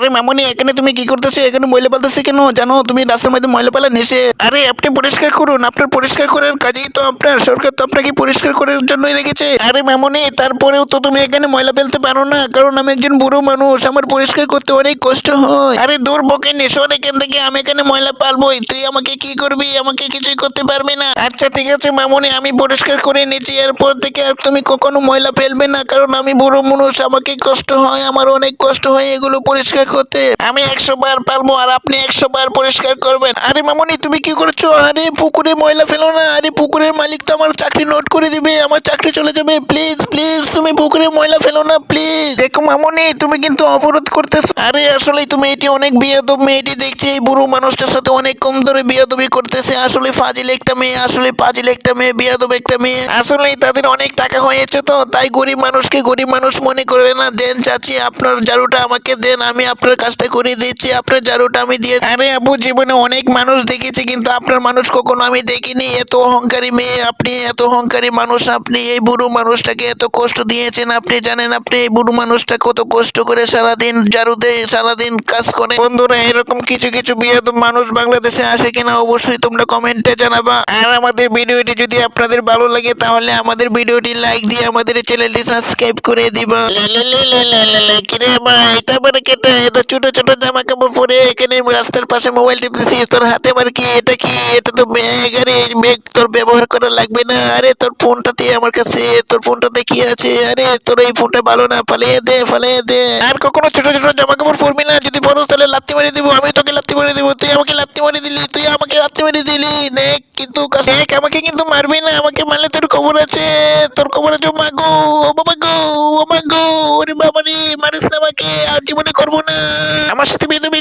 আরে মামনি, এখানে তুমি কি করতেছো? এখানে ময়লা পালতেছে কেন? জানো, তুমি রাস্তার মধ্যে ময়লা পালা নেশে। আরে, আপনি পরিষ্কার করুন। আপনার পরিষ্কার করার কাজেই তো আপনার সরকার তো আপনাকে পরিষ্কার করার জন্যই রেখেছে। আরে মামনি, তারপরেও তো তুমি এখানে ময়লা ফেলতে পারো না, কারণ আমি একজন বুড়ো মানুষ। আমার পরিষ্কার করতে অনেক কষ্ট হয়। আরে, দূর বকে নেশোর এখান থেকে আমি এখানে ময়লা পালবোই। তুই আমাকে কি করবি? আমাকে কিছুই করতে পারবি না। আচ্ছা ঠিক আছে মামনি, আমি পরিষ্কার করে নিয়েছি। এরপর থেকে আর তুমি কখনো ময়লা ফেলবে না, কারণ আমি বুড়ো মানুষ। আমাকে কষ্ট হয়, আমার অনেক কষ্ট হয় এগুলো পরিষ্কার করতে আমি একশো বার পালবো আর আপনি একশো বার পরিষ্কার করবেন। আরে মামনি, তুমি কি করছ? আরে পুকুরে ময়লা ফেলো না। আরে পুকুরের মালিক তো আমার চাকরি নোট করে দিবে। আমার চাকরি চলে যাবে। প্লিজ প্লিজ তুমি পুকুরে ময়লা ফেলো না প্লিজ দেখো মামনি, তুমি কিন্তু অবরোধ করতেছো। আরে আসলে তুমি এটি অনেক বিয়াদব মেয়েটি দেখছি। এই বুড়ো মানুষটার সাথে অনেক কম ধরে বিয়াদবি করতেছে। আসলে ফাজিল একটা মেয়ে আসলে ফাজিল একটা মেয়ে, বিয়াদব একটা মেয়ে। আসলে তাদের অনেক টাকা হয়েছে তো, তাই গরিব মানুষকে গরিব মানুষ মনে করবে না। দেন চাচি, আপনার জারুটা আমাকে দেন, আমি আপনার কাজটা করে দিচ্ছি, আপনার জারুটা আমি দিয়ে আরে আপু জীবনে অনেক মানুষ দেখেছি, কিন্তু আপনার মানুষ কখনো আমি দেখিনি। এত অহংকারী মেয়ে, আপনি এত অহংকারী মানুষ, আপনি এই বুড়ো মানুষটাকে এত কষ্ট দিয়েছেন, আপনি জানেন, আপনি এই বুড়ো মানুষটা কত কষ্ট করে সারাদিন জারু দেয় সারাদিন কাজ করে বন্ধুরা এরকম কিছু কিছু বিয়াদ মানুষ বাংলাদেশে আসে কিনা অবশ্যই তোমরা কমেন্টে জানাবা আর আমাদের ভিডিওটি যদি আপনাদের ভালো লাগে তাহলে আমাদের ভিডিওটি লাইক দিয়ে আমাদের চ্যানেলটি সাবস্ক্রাইব করে দিবা কিরে ভাই তারপরে কেটে এটা ছোট ছোট জামা কাপড় পরে এখানে রাস্তার পাশে মোবাইল টিপতেছিস তোর হাতে আবার কি? এটা কি? এটা তো ব্যাগ, আরে ব্যাগ তোর ব্যবহার করা লাগবে না। আরে তোর ফোনটা দিয়ে আমার কাছে, তোর ফোনটাতে কি আছে? আরে তোর এই ফোনটা ভালো না, ফালিয়ে দে ফালিয়ে দে। আর কখনো ছোট ছোট জামা কাপড় পরবি না, যদি পরো তাহলে লাত্তি মারি দিব, আমি তোকে লাত্তি মারি দিব, তুই আমাকে লাত্তি মারি দিলি, তুই আমাকে লাত্তি মারি দিলি। দেখ কিন্তু দেখ আমাকে কিন্তু মারবি না, আমাকে মারলে তোর খবর আছে, তোর খবর আছে, ও মা গো, ও বাবা গো, ও মা গো, ওরে বাবা রে মারিস না আমাকে, আর জীবনে করব না। আমার সাথে বেদবি